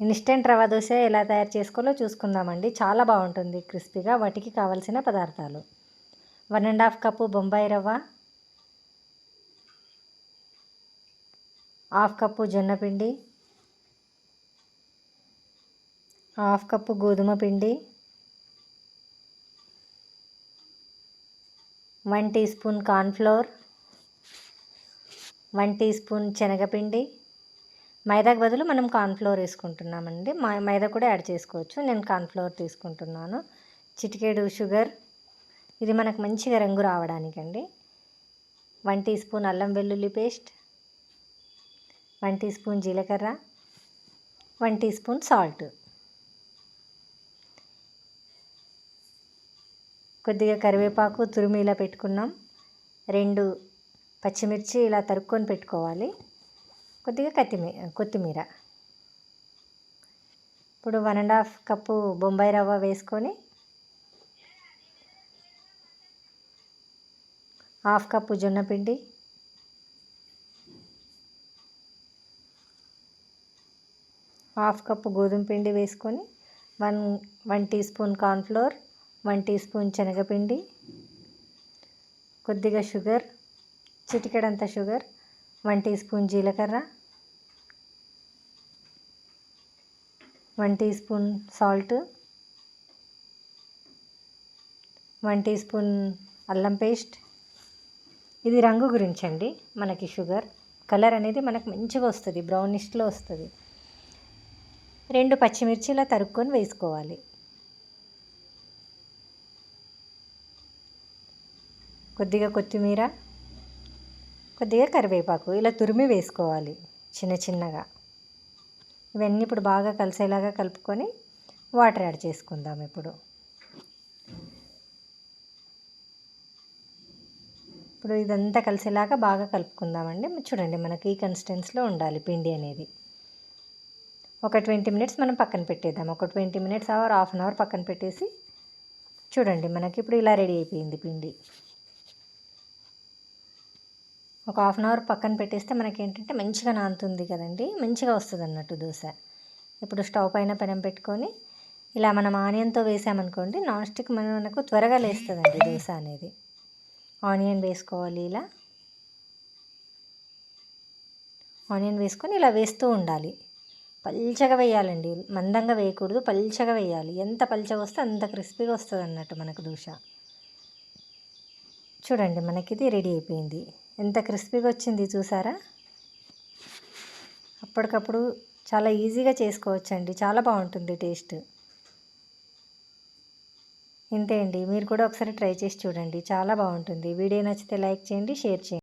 Instant rava dosa ఎలా తయారు చేసుకోవాలో చూసుకుందామండి. చాలా బాగుంటుంది క్రిస్పీగా. వాటికి కావలసిన పదార్థాలు. One and half cup Bombay రవ్వ. హాఫ్ కప్పు జొన్న పిండి. హాఫ్ కప్పు గోధుమ పిండి. One teaspoon cornflour one teaspoon శనగపిండి. మైదాకు బదులు మనం కార్న్ఫ్లోర్ వేసుకుంటున్నామండి. మైదా కూడా యాడ్ చేసుకోవచ్చు. నేను కార్న్ఫ్లోర్ తీసుకుంటున్నాను. చిటికేడు షుగర్. ఇది మనకు మంచిగా రంగు రావడానికండి. వన్ టీ స్పూన్ అల్లం వెల్లుల్లి పేస్ట్. వన్ టీ స్పూన్ జీలకర్ర. One teaspoon salt. కొద్దిగా కరివేపాకు తురిమి ఇలా పెట్టుకున్నాం. రెండు పచ్చిమిర్చి ఇలా తరుక్కొని పెట్టుకోవాలి. కొద్దిగా కొత్తిమీర కొత్తిమీర. ఇప్పుడు one and half cup Bombay రవ్వ వేసుకొని హాఫ్ కప్పు జొన్న పిండి హాఫ్ కప్పు గోధుమ పిండి వేసుకొని one one teaspoon cornflour one teaspoon శనగపిండి కొద్దిగా షుగర్ చిటికెడంత షుగర్ వన్ టీ స్పూన్ జీలకర్ర one teaspoon salt one teaspoon అల్లం పేస్ట్. ఇది రంగు గురించి అండి మనకి షుగర్. కలర్ అనేది మనకు మంచిగా వస్తుంది బ్రౌనిష్లో వస్తుంది. రెండు పచ్చిమిర్చిలా తరుక్కొని వేసుకోవాలి. కొద్దిగా కొత్తిమీర కొద్దిగా కరివేపాకు ఇలా తురిమి వేసుకోవాలి చిన్న చిన్నగా. ఇవన్నీ ఇప్పుడు బాగా కలిసేలాగా కలుపుకొని వాటర్ యాడ్ చేసుకుందాం ఇప్పుడు. ఇప్పుడు ఇదంతా కలిసేలాగా బాగా కలుపుకుందామండి. చూడండి మనకి ఈ కన్సిస్టెన్స్లో ఉండాలి పిండి అనేది. ఒక ట్వంటీ మినిట్స్ మనం పక్కన పెట్టేద్దాం. ఒక twenty minutes hour half an hour పక్కన పెట్టేసి చూడండి మనకి ఇప్పుడు ఇలా రెడీ అయిపోయింది పిండి. ఒక హాఫ్ అన్ అవర్ పక్కన పెట్టేస్తే మనకి ఏంటంటే మంచిగా నానుతుంది కదండి. మంచిగా వస్తుంది అన్నట్టు దోశ. ఇప్పుడు స్టవ్ పైన పెనం పెట్టుకొని ఇలా మనం ఆనియన్తో వేసామనుకోండి నాన్ స్టిక్ మనకు త్వరగా లేస్తుందండి దోశ అనేది. ఆనియన్ వేసుకోవాలి ఇలా. ఆనియన్ వేసుకొని ఇలా వేస్తూ ఉండాలి. పల్చగా వేయాలండి. మందంగా వేయకూడదు పల్చగా వేయాలి. ఎంత పల్చగా వస్తే అంత క్రిస్పీగా వస్తుంది అన్నట్టు మనకు దోశ. చూడండి మనకి ఇది రెడీ అయిపోయింది. ఎంత క్రిస్పీగా వచ్చింది చూసారా? అప్పటికప్పుడు చాలా ఈజీగా చేసుకోవచ్చండి. చాలా బాగుంటుంది టేస్ట్. ఇంతే అండి. మీరు కూడా ఒకసారి ట్రై చేసి చూడండి. చాలా బాగుంటుంది. వీడియో నచ్చితే లైక్ చేయండి షేర్ చేయండి.